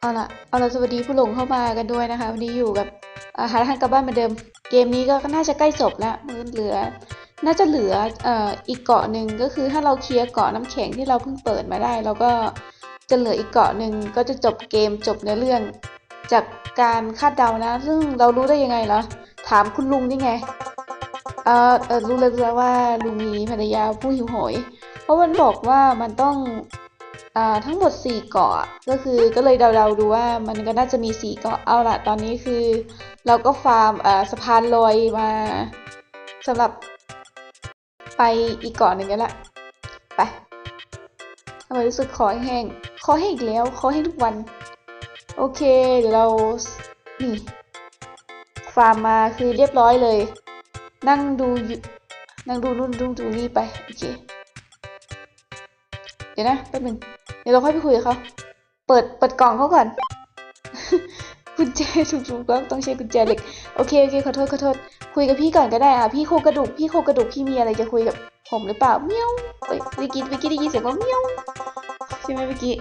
เอาละเอาละสวัสดีผู้หลงเข้ามากันด้วยนะคะ วันนี้อยู่กับอาหาทางกลับบ้านเหมือนเดิม เกมนี้ก็น่าจะใกล้จบแล้วมันเหลือ น่าจะเหลือเอ่ออีกเกาะหนึ่งก็คือถ้าเราเคลียร์เกาะน้ำแข็งที่เราเพิ่งเปิดมาได้ เราก็จะเหลืออีกเกาะหนึ่งก็จะจบเกมจบเนื้อเรื่อง จากการคาดเดานะ ซึ่งเรารู้ได้ยังไงเหรอถามคุณลุงนี่ไงเออเออรู้เลยแล้วว่าลุงมีภรรยาผู้หิวโหย เพราะมันบอกว่ามันต้อง ทั้งหมด 4 เกาะก็คือก็เลยเดาๆดูว่ามันก็น่าจะมี 4 เกาะเอาละตอนนี้คือ เราก็ฟาร์มสะพานลอยมาสำหรับไปอีกเกาะหนึ่งกันละไปทำไมรู้สึกคอแห้งคอแห้งอีกแล้วคอแห้งทุกวัน โอเค เดี๋ยวเรานี่ฟาร์มมาคือเรียบร้อยเลย นั่งดูนั่งดูนู่นดูดูนี่ไป โอเค เดี๋ยวนะแป๊บนึง ดี๋ยวเราค่อยไปคุยกับเขาเปิดเปิดกล่องเขาก่อน กุญแจถูกๆก็ต้องใช้กุญแจเหล็กโอเคโอเคขอโทษขอโทษคุยกับพี่ก่อนก็ได้อะพี่โครงกระดูกพี่โครงกระดูกพี่มีอะไรจะคุยกับผมหรือเปล่าเมียวเอ้ยเมื่อกี้เมื่อกี้ได้ยินเสียงว่าเมียวใช่ไหมเมื่อกี้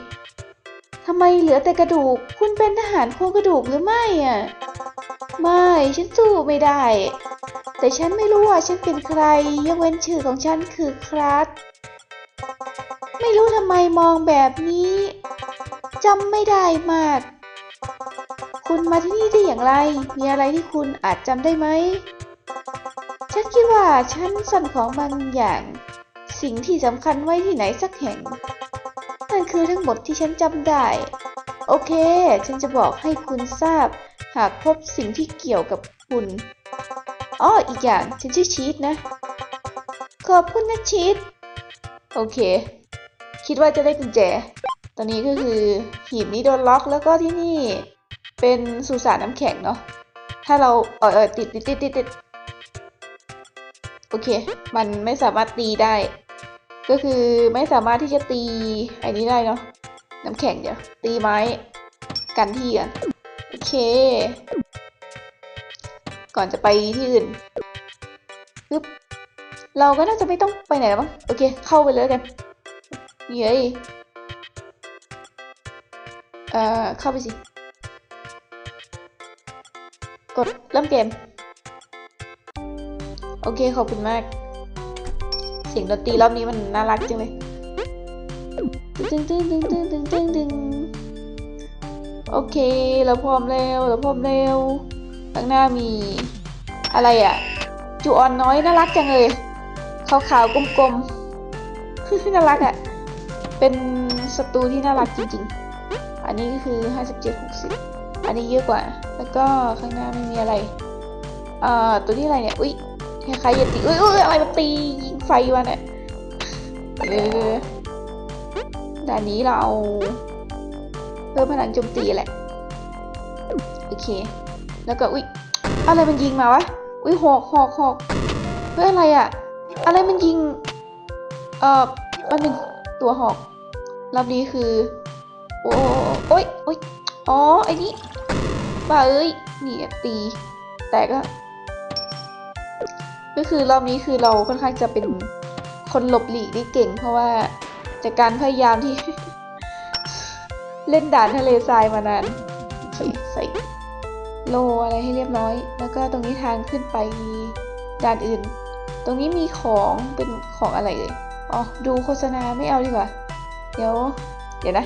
ทำไมเหลือแต่กระดูก คุณเป็นทหารโครงกระดูกหรือไม่อะ ไม่ ฉันสู้ไม่ได้ แต่ฉันไม่รู้ว่าฉันเป็นใครยกเว้นชื่อของฉันคือครัส ไม่รู้ทำไมมองแบบนี้จำไม่ได้มาก คุณมาที่นี่ได้อย่างไร มีอะไรที่คุณอาจจำได้ไหม ฉันคิดว่าฉันสั่นของบางอย่าง สิ่งที่สำคัญไว้ที่ไหนสักแห่ง นั่นคือทั้งหมดที่ฉันจำได้ โอเค ฉันจะบอกให้คุณทราบ หากพบสิ่งที่เกี่ยวกับคุณ อ้อ อีกอย่าง ฉันชื่อชีตนะ ขอบคุณนะชีตโอเค คิดว่าจะได้กุญแจ ตอนนี้ก็คือหีบนี้โดนล็อกแล้วก็ที่นี่เป็นสุสานน้ำแข็งเนาะ ถ้าเราเออเออติดติดติดติดติดโอเค มันไม่สามารถตีได้ ก็คือไม่สามารถที่จะตีไอ้นี้ได้เนาะ น้ำแข็งเดี๋ยวตีไม้กันที่กันโอเค ก่อนจะไปที่อื่นปึ๊บเราก็น่าจะไม่ต้องไปไหนแล้วมั้ง โอเค เข้าไปเลยกัน เย้ยเอ่อ เข้าไปสิ กดเริ่มเกม โอเค ขอบคุณมาก เสียงดนตรีรอบนี้มันน่ารักจังเลยตึงตึงตึงตึงตึงตึงตึงโอเค เราพร้อมแล้วเราพร้อมแล้วข้างหน้ามีอะไรอะ่ะ จูออนน้อยน่ารักจังเลยขาวๆกลมๆน่ารักอะ่ะ เป็นศัตรูที่น่ารักจริงๆ อันนี้ก็คือ 57 60 อันนี้เยอะกว่า แล้วก็ข้างหน้าไม่มีอะไรเอ่อตัวนี้อะไรเนี่ย อุ๊ยคล้ายๆยติอุ้ยอุ้ยอะไรมาตียิงไฟวะเนี่ยเออด่านนี้เราเอาเพิ่มพลังโจมตีแหละ โอเค แล้วก็อุ๊ยอะไรมันยิงมาวะ อุ๊ยหอกหอกหอกเฮ้ยอะไรอะอะไรมันยิง เอ่อมันเป็น ตัวหอกรอบนี้คือ โอ้โอ้ยโอ้ยอ๋อไอ้นี่บ้าเอ้ยนี่ตี แต่ก็ ก็คือรอบนี้คือเราค่อนข้างจะเป็นคนหลบหลีกได้เก่ง เพราะว่าจากการพยายามที่ เล่นด่านทะเลทรายมานานโอเคใส่โลอะไรให้เรียบร้อย แล้วก็ตรงนี้ทางขึ้นไปด่านอื่น ตรงนี้มีของเป็นของอะไรเอ่ย อ๋อดูโฆษณาไม่เอาดีกว่า เดี๋ยว เดี๋ยวนะ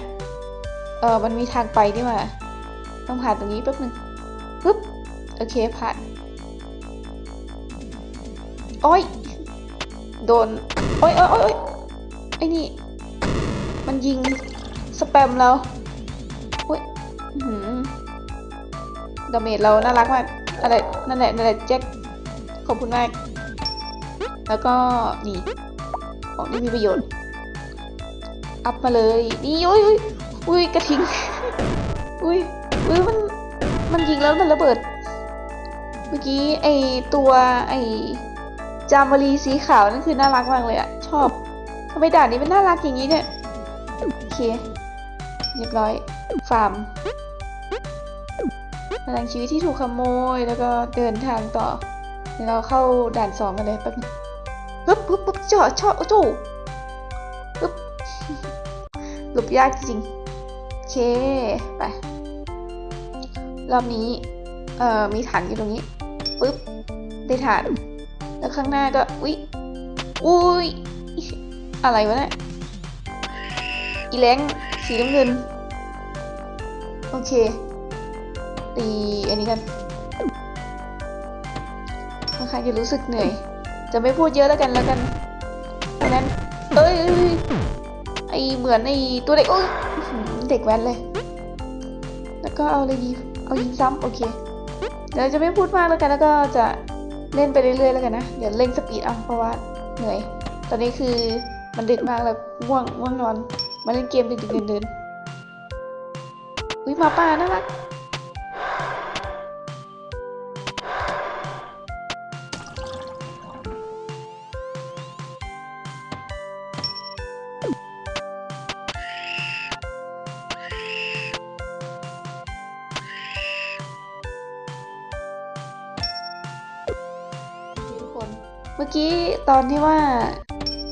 เออมันมีทางไปนี่มา ต้องผ่านตรงนี้แป๊บนึงปึ๊บ โอเคผ่าน โอ้ย โดน โอ้ยโอ้ยโอ้ยโอ๊ยไอ้นี่ มันยิงสแปมเราโอ้ยหือดาเมจเราน่ารักมาก อะไร นั่นแหละ นั่นแหละแจ็ค ขอบคุณมาก แล้วก็นี่ ของที่มีประโยชน์ อัพมาเลย นี่อุ้ยอุ้ยอุ้ยกระทิง อุ้ยอุ้ยมัน มันยิงแล้วมันระเบิด เมื่อกี้ไอตัวไอจามรีสีขาวนั่นคือน่ารักมากเลยอะชอบทำไมด่านนี้มันน่ารักอย่างนี้เนี่ย โอเค เรียบร้อย ฟาร์มพลังชีวิตที่ถูกขโมย แล้วก็เดินทางต่อ เดี๋ยวเราเข้าด่านสองกันเลยแป๊บนึง ปึ๊บปึ๊บปึ๊บเจาะเจาะโอ้โหปึ๊บหลบยากจริงเค ไป รอบนี้ เอ่อ มีฐานอยู่ตรงนี้ปึ๊บได้ฐาน แล้วข้างหน้าก็อุ๊ยอุ้ยอะไรวะเนี่ยอีแรงสีน้ำเงิน โอเค ตีอันนี้กันค่อนข้างจะรู้สึกเหนื่อย จะไม่พูดเยอะแล้วกันแล้วกันเพราะนั้นเอ้ยไอเหมือนไอตัวเด็กโอ้ยเด็กแว้นเลย แล้วก็เอาเลยดีเอายิงซ้ำโอเคเดี๋ยวจะไม่พูดมากแล้วกันแล้วก็จะเล่นไปเรื่อยๆแล้วกันนะเดี๋ยวเร่งสปีดเอาเพราะว่าเหนื่อย ตอนนี้คือมันดึกมากแล้วง่วงง่วงนอน มาเล่นเกมดึกๆเดินๆอุ้ยมาป่าน่ารัก ตอนที่ว่า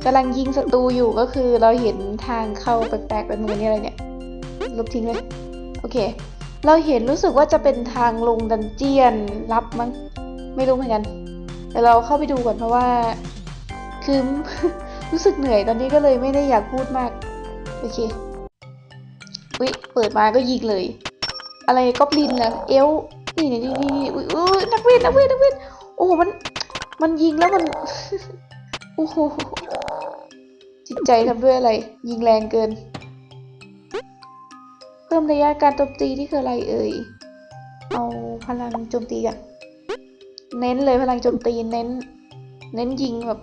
กำลังยิงศัตรูอยู่ก็คือเราเห็นทางเข้าแปลกๆเป็นมือนี่อะไรเนี่ยลบทิ้งเลยโอเค เราเห็นรู้สึกว่าจะเป็นทางลงดันเจียนลับมั้งไม่รู้เหมือนกันแต่เราเข้าไปดูก่อนเพราะว่า คือรู้สึกเหนื่อยตอนนี้ก็เลยไม่ได้อยากพูดมากโอเคอุ้ยเปิดมาก็ยิงเลย อะไรก็บลินเหรอเอลนี่นี่นี่นี่อุ้ยนักเวทนักเวทนักเวทโอ้โหมันมันยิงแล้วมัน โอ้โหจิตใจทำด้วยอะไร ยิงแรงเกิน เพิ่มระยะการโจมตีที่คืออะไรเอ่ย เอาพลังโจมตีกันเน้นเลยพลังโจมตีเน้น เน้นยิงแบบ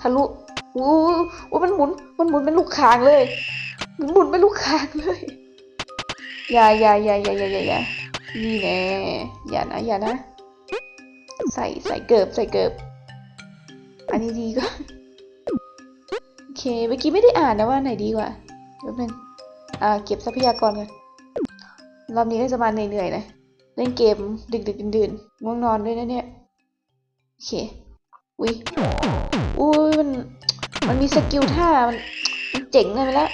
ทะลุโอ้โหมันหมุน มันหมุนเป็นลูกคางเลยมันหมุนเป็นลูกคางเลย อย่าอย่าอย่าอย่าอย่าอย่าอย่านี่แน่อย่านะอย่านะ ใส่ใส่เกิบใส่เกิบ อันนี้ดีกว่าโอเค เมื่อกี้ไม่ได้อ่านนะว่าไหนดีกว่าแป๊บนึงอ่า เก็บทรัพยากรกันรอบนี้ก็จะมาเหนื่อยๆนะ เล่นเกมดึกดึกๆดื่นๆง่วงนอนด้วยนะเนี่ย โอเค อุ้ยอุ้ยมัน มันมีสกิลท่า มันมันเจ๋งเกินไปแล้ว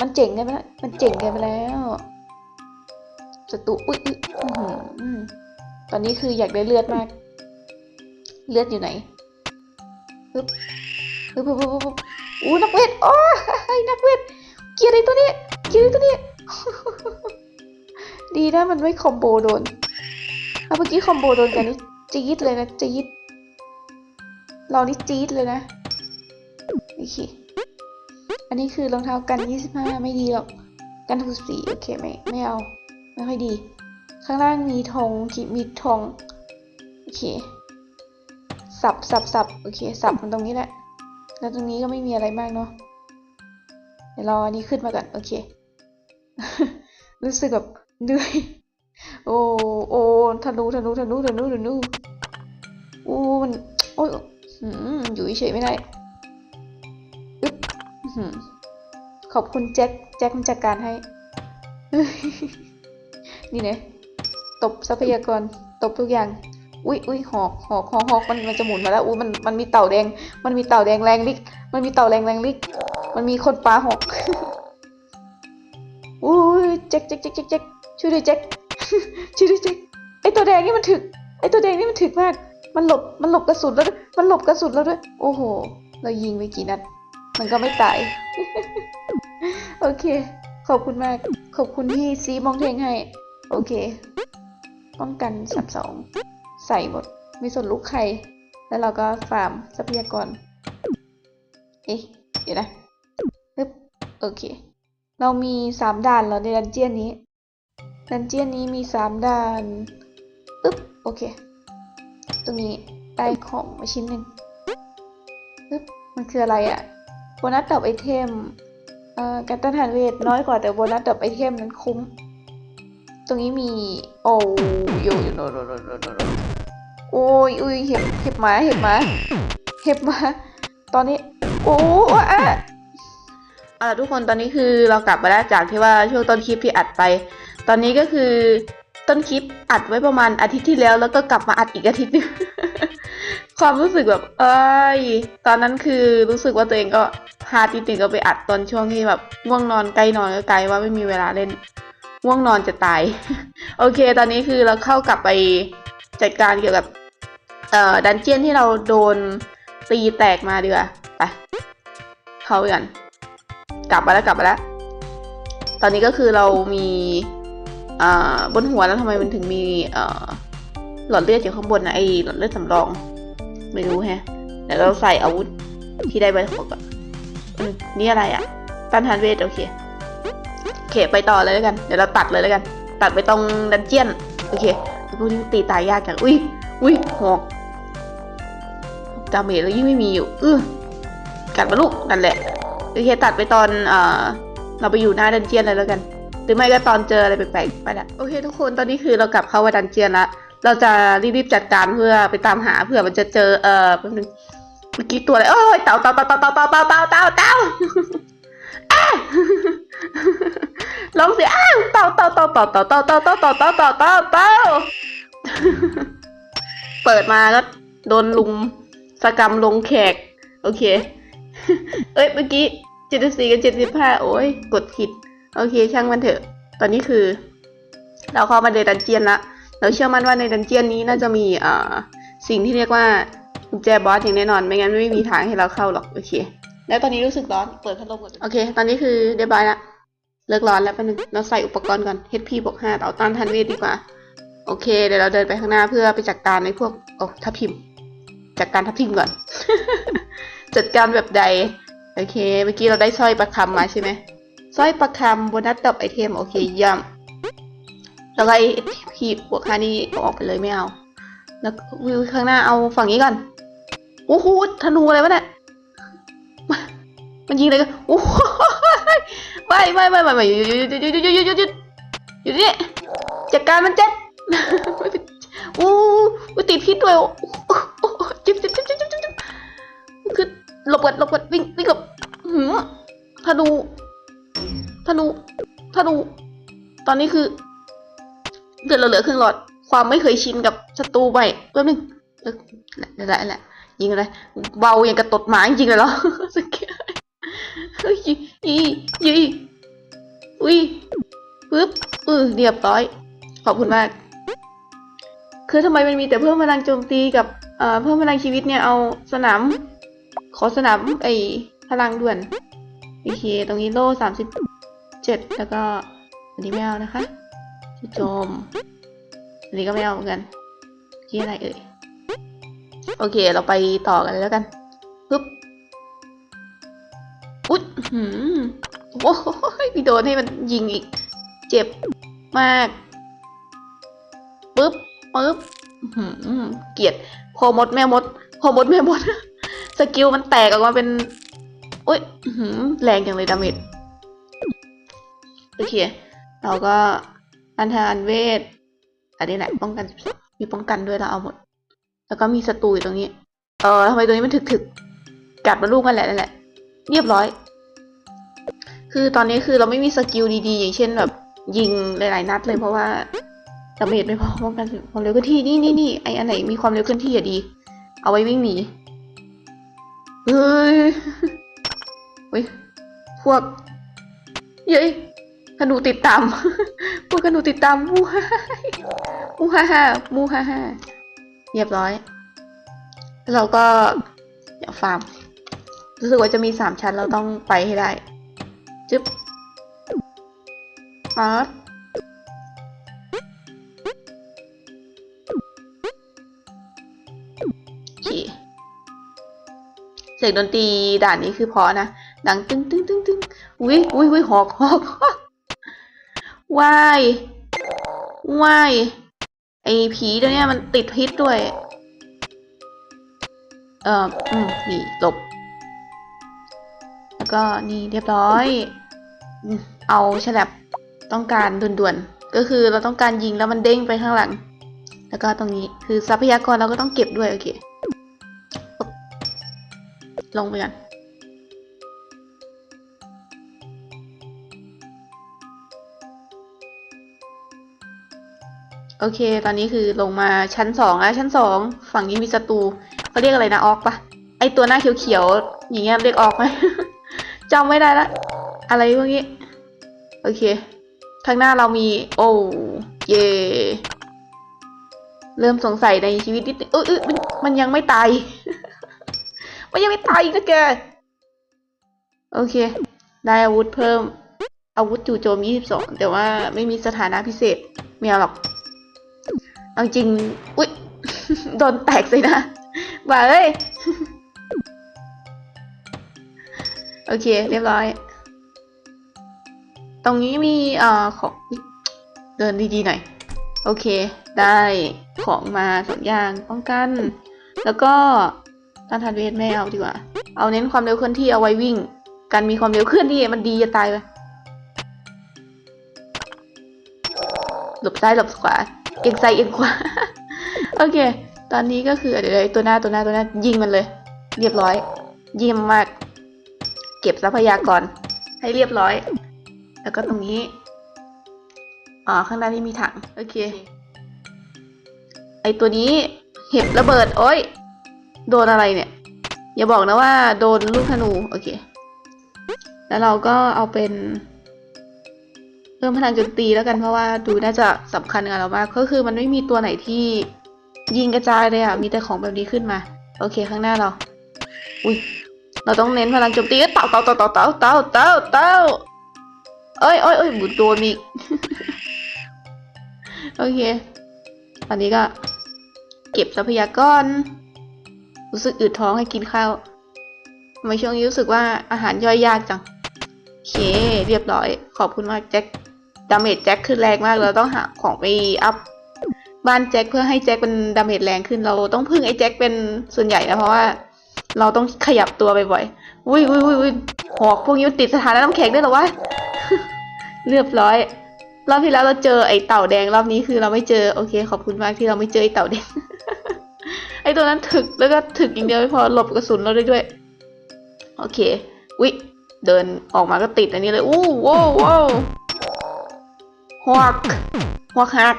มันเจ๋งเกินไปแล้ว มันเจ๋งเกินไปแล้วศัตรูอุ้ยอือตอนนี้คืออยากได้เลือดมาก เลือดอยู่ไหน ปึ๊บปึ๊บปึ๊บปึ๊บปึ๊บอู้นักเวทโอ้ยนักเวทเกลียดไอ้ตัวนี้เกลียดไอตัวนี้ ดีนะมันไม่คอมโบโดนถ้าเมื่อกี้คอมโบโดนกันนี่จี๊ดเลยนะจี๊ดเรานี่จี๊ดเลยนะโอเคอันนี้คือรองเท้ากัน 25 ไม่ดีหรอก กันถูกสีโอเคไม่ไม่เอา ไม่ค่อยดี ข้างล่างมีธงขีมีธงโอเค สับสับสับโอเค สับมันตรงนี้แหละ แล้วตรงนี้ก็ไม่มีอะไรมากเนาะ เดี๋ยวรออันนี้ขึ้นมาก่อน โอเค รู้สึกแบบเหนื่อย โอ้โอ้ทะลุทะลุทะลุทะลุทะลุโอ้มันโอ้ยอยู่เฉยไม่ได้อึ๊บอื้อหือขอบคุณแจ็ค แจ็คมันจัดการให้ นี่เนี่ยตบทรัพยากร ตบทุกอย่าง อุ้ยอุ้ยหอกหอกหอกหอกมันมันจะหมุนมาแล้วอุ้ยมันมันมีเต่าแดง มันมีเต่าแดงแรงลิก มันมีเต่าแรงแรงลิก มันมีคนปลาหอกอุ้ยแจ็คแจ็คแจ็คแจ็คแจ็คช่วยด้วยแจ็คช่วยด้วยแจ็คไอตัวแดงนี่มันถึกไอตัวแดงนี่มันถึกมาก มันหลบมันหลบกระสุนแล้วมันหลบกระสุนแล้วด้วยโอ้โห เรายิงไปกี่นัดมันก็ไม่ตาย โอเค ขอบคุณมาก ขอบคุณที่ซีมองเทงให้ โอเค ป้องกันสับสอง ใส่หมดไม่สนลูกใครแล้วเราก็ฟาร์มทรัพยากร เอ๊ะ เดี๋ยวนะปึ๊บโอเค เรามีสามด่านแล้วในดันเจียนนี้ ดันเจียนนี้มีสามด่านปึ๊บโอเค ตรงนี้ได้ของมาชิ้นหนึ่งปึ๊บมันคืออะไรอะโบนัสดรอปไอเทมเอ่อการต้านทานเวทน้อยกว่าแต่โบนัสดรอปไอเทมนั้นคุ้ม ตรงนี้มี โอ้ยโยโยโนโนโนโนโน โอ้ยอุ้ยเห็บเห็บหมาเห็บหมาเห็บหมาตอนนี้โอ้อะอะทุกคนตอนนี้คือเรากลับมาแล้วจากที่ว่าช่วงต้นคลิปที่อัดไป ตอนนี้ก็คือต้นคลิปอัดไว้ประมาณอาทิตย์ที่แล้ว แล้วก็กลับมาอัดอีกอาทิตย์หนึงความรู้สึกแบบเอ้ยตอนนั้นคือรู้สึกว่าตัวเองก็พาติดๆก็ไปอัดตอนช่วงที่แบบง่วงนอนใกล้นอนก็ไกลว่าไม่มีเวลาเล่นง่วงนอนจะตาย โอเค ตอนนี้คือเราเข้ากลับไปจัดการเกี่ยวกับ เอ่อดันเจียนที่เราโดนตีแตกมาดีกว่าไปเข้าไปกันกลับมาแล้วกลับมาแล้ว ตอนนี้ก็คือเรามีอ่าบนหัวแล้วทำไมมันถึงมีเอ่อหลอดเลือดอยู่ข้างบนนะไอหลอดเลือดสำรอง ไม่รู้แฮะเดี๋ยวเราใส่อาวุธที่ได้ใบขอก่อนอืมนี่อะไรอะต้านทานเวทโอเคโอเคไปต่อเลยแล้วกัน เดี๋ยวเราตัดเลยแล้วกัน ตัดไปตรงดันเจียน โอเคพวกนี้ตีตายยากจังอุ้ยอุ้ยหอก ดาเมจเรายิ่งไม่มีอยู่เออกัดมาลูกนั่นแหละโอเคตัดไปตอนเออเราไปอยู่หน้าดันเจียนเลยแล้วกัน หรือไม่ก็ตอนเจออะไรแปลกๆไปละโอเคทุกคนตอนนี้คือเรากลับเข้าว่าดันเจียนละเราจะรีบๆจัดการเพื่อไปตามหาเผื่อมันจะเจอเออแป๊บนึงเมื่อกี้ตัวอะไรโอ้ยเต่าเต่าเต่าเต่าเต่าเต่าเต่าเต่าเต่าเต่าอ้าลองเสียอ้าวเต่าเต่าเต่าเต่าเต่าเต่าเต่าเต่าเต่าเต่าเต่าเต่าเต่าเปิดมาก็โดนลุม สกรรมลงแขก โอเค เอ้ย เมื่อกี้เจ็ดสิบสี่กับเจ็ดสิบห้าโอ้ย กดผิด โอเค ช่างมันเถอะ ตอนนี้คือ เราเข้ามาในดันเจียนละ เราเชื่อมั่นว่าในดันเจียนนี้น่าจะมีเอ่อสิ่งที่เรียกว่ากุญแจบอสอย่างแน่นอน ไม่งั้นไม่มีทางให้เราเข้าหรอก โอเค แล้วตอนนี้รู้สึกร้อน เปิดพัดลมก่อน โอเค ตอนนี้คือเรียบร้อยละ เลิกร้อนแล้วแป๊บนึงเราใส่อุปกรณ์ก่อน HP บวกห้าต่อต้านทันเวทดีกว่า โอเค เดี๋ยวเราเดินไปข้างหน้าเพื่อไปจัดการในพวกโอ้ทับทิม จัดการทับทิมก่อน จัดการแบบใด โอเค เมื่อกี้เราได้สร้อยประคำมาใช่ไหมสร้อยประคำโบนัสดอกไอเทม โอเคเยี่ยมแล้วก็ไอ้พีบวกค่านี้ออกไปเลยไม่เอา แล้ววิวข้างหน้าเอาฝั่งนี้ก่อน โอ้โหธนูอะไรวะเนี่ย มันยิงอะไรกันโอ้โหไม่ไม่ไม่ไม่ไม่หยุดหยุดหยุดหยุดหยุดหยุดหยุดหยุดหยุดนี่จัดการมันเจ็ดโอ้ติดพิษด้วยโอ้ จ็บเจ็บเจ็บเจ็บเจ็บเจ็บคือหลบกันหลบกันวิ่งวิ่งกับหืมธนูธนูธนูตอนนี้คือเดือดเราเหลือครึ่งหลอด ความไม่เคยชินกับศัตรูไปแป๊บนึงเออแหละแหละแหละยิงอะไรเบาอย่างกระตดหมาจริงเลยเหรอสเกลเฮ้ยยียีอุ้ยปึ๊บเออเรียบร้อย ขอบคุณมาก คือทำไมมันมีแต่เพิ่มพลังโจมตีกับ เพิ่มพลังชีวิตเนี่ยเอาสนาม ขอสนามไอพลังด่วน โอเค ตรงนี้โล่สามสิบเจ็ดแล้วก็อันนี้ไม่เอานะคะโจม อันนี้ก็ไม่เอาเหมือนกันที่อะไรเอ่ย โอเค เราไปต่อกันเลยแล้วกันปึ๊บอุ๊ยอื้อหืมโอ้ยมีโดนให้มันยิงอีก เจ็บมากปึ๊บปึ๊บ เกลียดพอมดแม่มด พอมดแม่มด สกิลมันแตกออกมาเป็นอุ๊ยอื้อหือแรงจังเลยดาเมจโอเค เราก็อันทานเวทอันนี้แหละป้องกัน มีป้องกันด้วยเราเอาหมด แล้วก็มีศัตรูอยู่ตรงนี้ เออทำไมตัวนี้มันถึกถึกๆกัดมาลูกมันแหละนั่นแหละ เรียบร้อย คือตอนนี้คือเราไม่มีสกิลดีๆ อย่างเช่นแบบ ยิงหลายๆนัดเลยเพราะว่า ดาเมจไม่พอป้องกันความเร็วเคลื่อนที่นี่นี่นี่ไออันไหนมีความเร็วเคลื่อนที่อะดี เอาไว้วิ่งหนีเฮ้ยเฮ้ยพวก เย้ยธนูติดตาม พวกธนูติดตามมูฮ่ามูฮ่าฮ่ามูฮ่าฮ่าเรียบร้อย แล้วเราก็อยากฟาร์ม รู้สึกว่าจะมีสามชั้นเราต้องไปให้ได้ จึ๊บอา สียงดนตรีด่านนี้คือเพอนะ ดังตึ้งตึ้งตึ้งตึ้งอุ้ยอุ้ยอุ้ยหอกหอกวายวายไอผีตัวเนี้ยมันติดพิษด้วย เอ่ออืมนี่หลบแล้วก็นี่เรียบร้อย เอาฉลับต้องการด่วนๆ ก็คือเราต้องการยิงแล้วมันเด้งไปข้างหลัง แล้วก็ตรงนี้คือทรัพยากรเราก็ต้องเก็บด้วยโอเค ลงไปกันโอเค ตอนนี้คือลงมาชั้นสองแล้วชั้นสองฝั่งนี้มีศัตรูเขาเรียกอะไรนะออกปะไอตัวหน้าเขียวๆอย่างเงี้ยเรียกออกไหมจำไม่ได้ละ อะไรพวกนี้ โอเคข้างหน้าเรามี โอ้เย่เริ่มสงสัยในชีวิตนิดนึงเออเออมันมันยังไม่ตาย มันยังไม่ตายอีกนะแก โอเค ได้อาวุธเพิ่ม อาวุธจู่โจม 22 แต่ว่าไม่มีสถานะพิเศษไม่เอาหรอกเอาจริง อุ๊ย โดนแตกเลยนะว่าเอ้ย โอเค เรียบร้อย ตรงนี้มีเอ่อของเดินดีๆหน่อย โอเค ได้ของมาสองอย่างป้องกัน แล้วก็ ต้านทานเวทไม่เอาดีกว่า เอาเน้นความเร็วเคลื่อนที่เอาไว้วิ่ง การมีความเร็วเคลื่อนที่มันดีจะตายไปหลบซ้ายหลบขวา เอียงซ้ายเอียงขวา โอเค ตอนนี้ก็คือเดี๋ยวตัวหน้าตัวหน้าตัวหน้ายิงมันเลย เรียบร้อย เยี่ยมมาก เก็บทรัพยากรให้เรียบร้อย แล้วก็ตรงนี้ อ๋อ ข้างหน้านี่มีถัง โอเค ไอตัวนี้ เห็บระเบิด โอ้ย โดนอะไรเนี่ย อย่าบอกนะว่าโดนลูกธนู โอเค แล้วเราก็เอาเป็น เพิ่มพลังโจมตีแล้วกันเพราะว่าดูน่าจะสำคัญกับเรามาก ก็คือมันไม่มีตัวไหนที่ยิงกระจายเลยอะมีแต่ของแบบนี้ขึ้นมา โอเคข้างหน้าเรา อุ้ยเราต้องเน้นพลังโจมตีเต่าเต่าเต่าเต่าเต่าเต่าเต่าเต่าเอ้ยเอ้ยเอ้ยบุดโดนอีกโอเค ตอนนี้ก็ เก็บทรัพยากร รู้สึกอืดท้องให้กินข้าวทำไมช่วงนี้รู้สึกว่าอาหารย่อยยากจังโอเค เรียบร้อย ขอบคุณมากแจ็คดาเมจแจ็คขึ้นแรงมากเราต้องหาของไปอัพบ้านแจ็คเพื่อให้แจ็คเป็นดาเมจแรงขึ้นเราต้องพึ่งไอ้แจ็คเป็นส่วนใหญ่นะเพราะว่า เราต้องขยับตัวบ่อยๆอุ้ยอุ้ยอุ้ยอุ้ยหอกพวกนี้มันติดสถานะน้ำแข็งด้วยหรอวะเรียบร้อยรอบที่แล้วเราเจอไอ้เต่าแดงรอบนี้คือเราไม่เจอโอเค ขอบคุณมากที่เราไม่เจอไอ้เต่าแดง ไอ้ตัวนั้นถึกแล้วก็ถึกอย่างเดียวไม่พอหลบกระสุนเราได้ด้วย โอเคอุ๊ยเดินออกมาก็ติดอันนี้เลยอู้ว้าวว้าวฮวกฮวกฮัก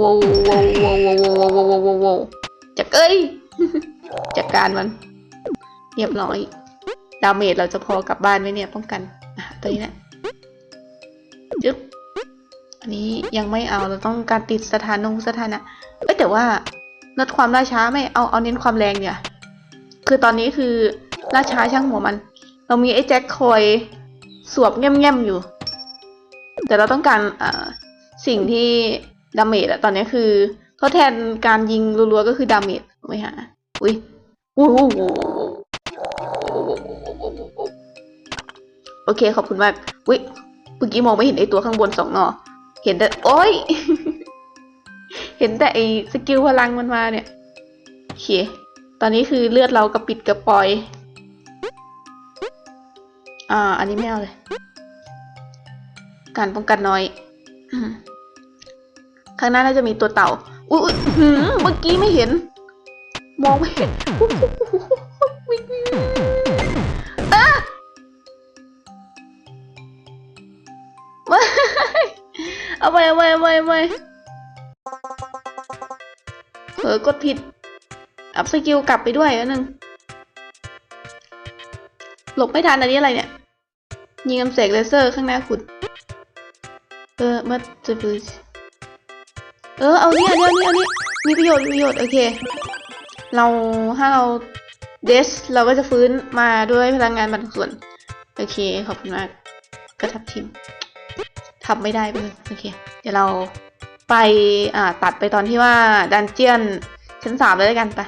ว้าวว้าวว้าวว้าวว้าวว้าวว้าวว้าวจักเอ้ยจัดการมันเรียบร้อยดาเมจเราจะพอกลับบ้านไหมเนี่ยป้องกันอะตัวนี้แหละจึ๊บอันนี้ยังไม่เอาเราต้องการติดสถานงสถานะเอ้ยแต่ว่า ลดความล่าช้าไม่เอาเอาเน้นความแรงเนี่ย คือตอนนี้คือล่าช้าช่างหัวมัน เรามีไอ้แจ็คคอยสวบแง่มๆอยู่ แต่เราต้องการอ่าสิ่งที่ดาเมจอะตอนนี้คือทดแทนการยิงรัวๆก็คือดาเมจไม่หาอุ้ยอู้หูโอเคขอบคุณมากอุ้ยเมื่อกี้มองไม่เห็นไอ้ตัวข้างบนสองหนอเห็นแต่โอ้ย เห็นแต่ไอ้สกิลพลังมันมาเนี่ยโอเค ตอนนี้คือเลือดเรากระปิดกระปอย อ่า อันนี้ไม่เอาเลย การป้องกันน้อย ข้างหน้าน่าจะมีตัวเต่า อุ้ยหืมเมื่อกี้ไม่เห็น มองไม่เห็นอุ๊ยอุ๊ยอุ๊ยอะไม่เอาไปเอาไปเอาไปเอาไป ผลอกดผิด อัพสกิลกลับไปด้วยนนึง หลบไม่ทันอันนี้อะไรเนี่ย ยิงกำแสงเลเซอร์ข้างหน้าคุณเออมาจะปืนเออ เอาเนี่ยเอาเนี่ยเอาเนี่ยมีประโยชน์มีประโยชน์ โอเค เราถ้าเราเดสเราก็จะฟื้นมาด้วยพลังงานบางส่วน โอเค ขอบคุณมาก กระทับทิมทำไม่ได้ไปเลยโอเค เดี๋ยวเรา ไปอ่าตัดไปตอนที่ว่าดันเจียนชั้นสามเลยแล้วกันไป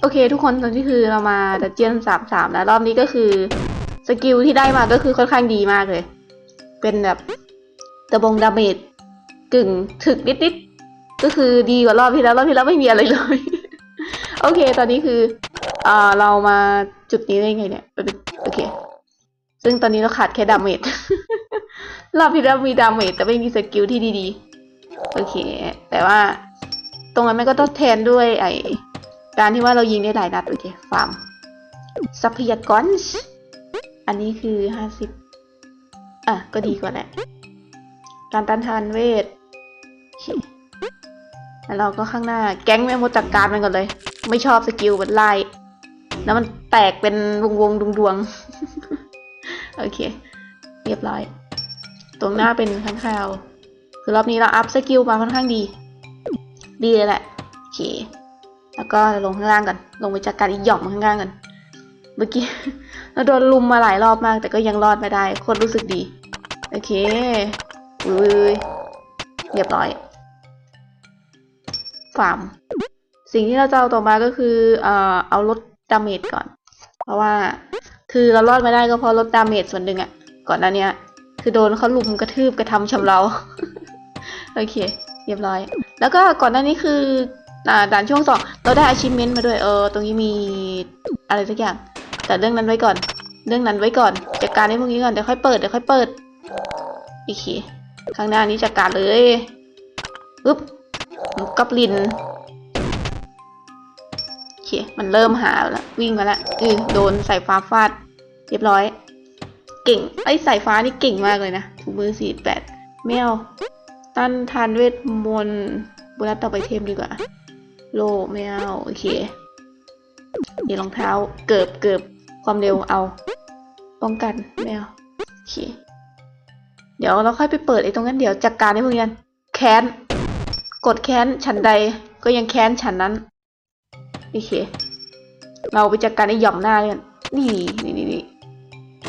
โอเค ทุกคนตอนนี้คือเรามาดันเจียนสามสามแล้วรอบนี้ก็คือสกิลที่ได้มาก็คือค่อนข้างดีมากเลย เป็นแบบตะบงดาเมจกึ่งถึกนิดๆก็คือดีกว่ารอบที่แล้วรอบที่แล้วไม่มีอะไรเลย โอเค ตอนนี้คือ เอ่อเรามาจุดนี้ได้ไงเนี่ย โอเค ซึ่งตอนนี้เราขาดแค่ดาเมจรอบที่แล้วมีดาเมจแต่ไม่มีสกิลที่ดีๆ โอเค แต่ว่าตรงนั้นมันก็ต้องแทนด้วยไอการที่ว่าเรายิงได้หลายนัด โอเคฟาร์มทรัพยากร อันนี้คือห้าสิบอะ ก็ดีกว่าแหละ การต้านทานเวทแล้วเราก็ข้างหน้าแก๊งแม่มดจัดการมันก่อนเลย ไม่ชอบสกิลมันไล่ แล้วมันแตกเป็นวงวงดวงดวงๆโอเค เรียบร้อย ตรงหน้าเป็นข้างข่าวคือรอบนี้เราอัพสกิลมาค่อนข้างดี ดีเลยแหละโอเค แล้วก็ลงข้างล่างกัน ลงไปจัดการอีกหย่อมข้างล่างกัน เมื่อกี้เราโดนลุมมาหลายรอบมาก แต่ก็ยังรอดไม่ได้โคตรรู้สึกดี โอเคอุ้ยเรียบร้อยฟาร์มสิ่งที่เราจะเอาต่อมาก็คือ เอ่อ เอาลด ดาเมจก่อน เพราะว่าคือเรารอดไม่ได้ก็เพราะลดดาเมจส่วนหนึ่งอะก่อนหน้าเนี้ยคือโดนเขาลุมกระทืบกระทำชำเราโอเค เรียบร้อย แล้วก็ก่อนหน้านี้คืออ่าด่านช่วงสองเราได้ achievement มาด้วยเออตรงนี้มีอะไรสักอย่าง แต่เรื่องนั้นไว้ก่อน เรื่องนั้นไว้ก่อนจัดการในพวกนี้ก่อนเดี๋ยวค่อยเปิดเดี๋ยวค่อยเปิดโอเคข้างหน้านี้จัดการเลยปึ๊บกับลิน เค มันเริ่มหาแล้ววิ่งมาแล้วเออโดนสายฟ้าฟาด เรียบร้อย เก่ง ไอ้สายฟ้านี่เก่งมากเลยนะถูกมือสี่แปดไม่เอาต้านทานเวทมนต์บุรัตต่อไปเทมดีกว่า โลไม่เอาโอเคนี่รองเท้า เกิบเกิบความเร็วเอา ป้องกันไม่เอาโอเค เดี๋ยวเราค่อยไปเปิดไอ้ตรงนั้นเดี๋ยวจัดการให้พวกนี้แค้น กดแค้นฉันใดก็ยังแค้นฉันนั้น โอเค เราไปจัดการไอ้หย่อมหน้าเลยกันนี่นี่นี่นี่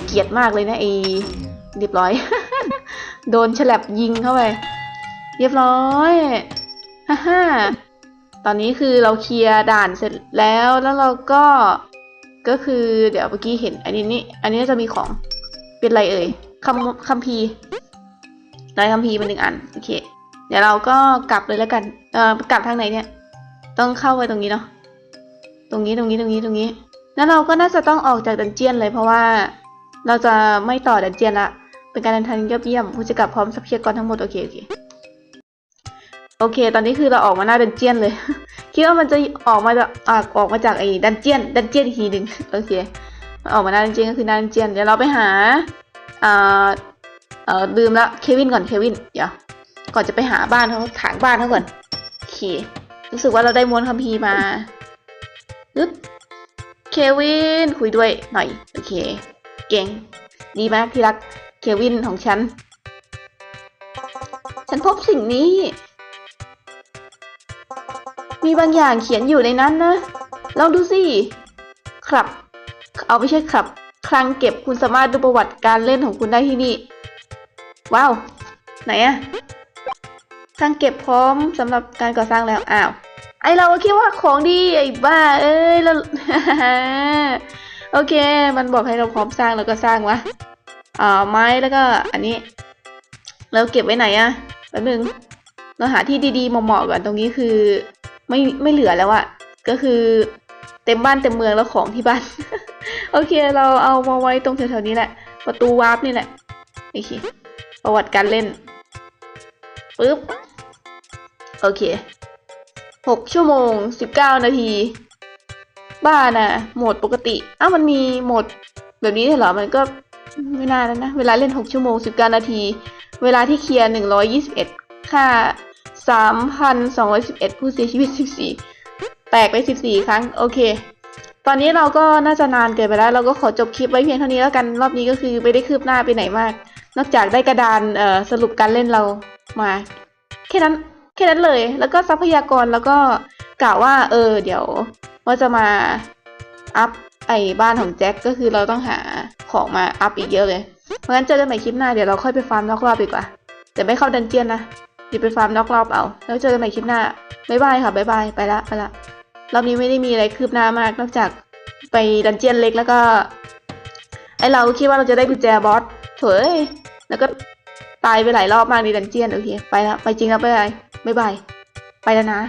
เกลียดมากเลยนะไอ้เรียบร้อย โดนฉลับยิงเข้าไปเรียบร้อยฮ่าฮ่าตอนนี้คือเราเคลียร์ด่านเสร็จแล้วแล้วเราก็ก็คือเดี๋ยวเมื่อกี้เห็น อันนี้นี่อันนี้จะมีของเป็นอะไรเอ่ยคำคัมภีร์ได้คัมภีร์มาหนึ่งอันโอเค เดี๋ยวเราก็กลับเลยแล้วกันเอ่อกลับทางไหนเนี่ย ต้องเข้าไปตรงนี้เนาะ ตรงนี้ตรงนี้ตรงนี้ตรงนี้ แล้วเราก็น่าจะต้องออกจากดันเจียนเลยเพราะว่าเราจะไม่ต่อดันเจียนละ เป็นการเดินทางยอดเยี่ยมผู้จะกลับพร้อมทรัพยากรทั้งหมดโอเคโอเคโอเค ตอนนี้คือเราออกมาหน้าดันเจียนเลย คิดว่ามันจะออกมาจากออกออกมาจากไอ้ดันเจียนดันเจียนอีกทีหนึ่งโอเคมันออกมาหน้าดันเจียนก็คือหน้าดันเจียนเดี๋ยวเราไปหาอ่าเออลืมละเควินก่อนเควินเดี๋ยวก่อนจะไปหาบ้านเขาถางบ้านเขาก่อนโอเครู้สึกว่าเราได้ม้วนคัมภีร์มา ปึ๊บเควินคุยด้วยหน่อย โอเค เก่ง ดีมากที่รักเควินของฉัน ฉันพบสิ่งนี้ มีบางอย่างเขียนอยู่ในนั้นนะลองดูสิ ครับ เอาไม่ใช่ครับ คลังเก็บคุณสามารถดูประวัติการเล่นของคุณได้ที่นี่ ว้าว ไหนอะคลังเก็บพร้อมสำหรับการก่อสร้างแล้ว อ้าว ไอเราคิดว่าของดีไอ้บ้า เอ้ยเราโอเค มันบอกให้เราพร้อมสร้างแล้วก็สร้างวะอ่าไม้แล้วก็อันนี้แล้วเก็บไว้ไหนอะแป๊บนึงเราหาที่ดีๆเหมาะๆก่อนตรงนี้คือไม่ไม่เหลือแล้วอะก็คือเต็มบ้านเต็มเมืองแล้วของที่บ้าน โอเค เราเอามาไว้ตรงแถวๆนี้แหละ ประตูวาร์ปนี่แหละโอเคประวัติการเล่นปึ๊บโอเค หกชั่วโมงสิบเก้านาที บ้าน่ะ โหมดปกติ อ้าวมันมีโหมด แบบนี้เหรอ มันก็ไม่น่าแล้วนะ เวลาเล่น6ชั่วโมง19นาที เวลาที่เคลียร์121ค่า3,211ผู้เสียชีวิต14แตกไป14ครั้ง โอเค ตอนนี้เราก็น่าจะนานเกินไปแล้ว เราก็ขอจบคลิปไว้เพียงเท่านี้แล้วกัน รอบนี้ก็คือไม่ได้คืบหน้าไปไหนมาก นอกจากได้กระดานสรุปการเล่นเรามา แค่นั้น ค่นั้นเลย แล้วก็ทรัพยากรแล้วก็กล่าวว่า เออ เดี๋ยวว่าจะมาอัพไอ้บ้านของแจ็คก็คือเราต้องหาของมาอัพอีกเยอะเลย เพราะงั้นเจอกันใหม่คลิปหน้าเดี๋ยวเราค่อยไปฟาร์มนอกรอบดีกว่าแต่ไม่เข้าดันเจียนนะเดี๋ยวไปฟาร์มนอกรอบเอา แล้วเจอกันใหม่คลิปหน้าบ๊ายบายค่ะบ๊ายบายไปละไปละรอบนี้ไม่ได้มีอะไรคืบหน้ามากนอกจากไปดันเจียนเล็กแล้วก็ไอเราคิดว่าเราจะได้กุญแจบอสเถอะเอ้ยแล้วก็ตายไปหลายรอบมากในดันเจียนโอเคไปละไปจริงแล้วบ๊ายบาย บ๊ายบาย ไปแล้วนะ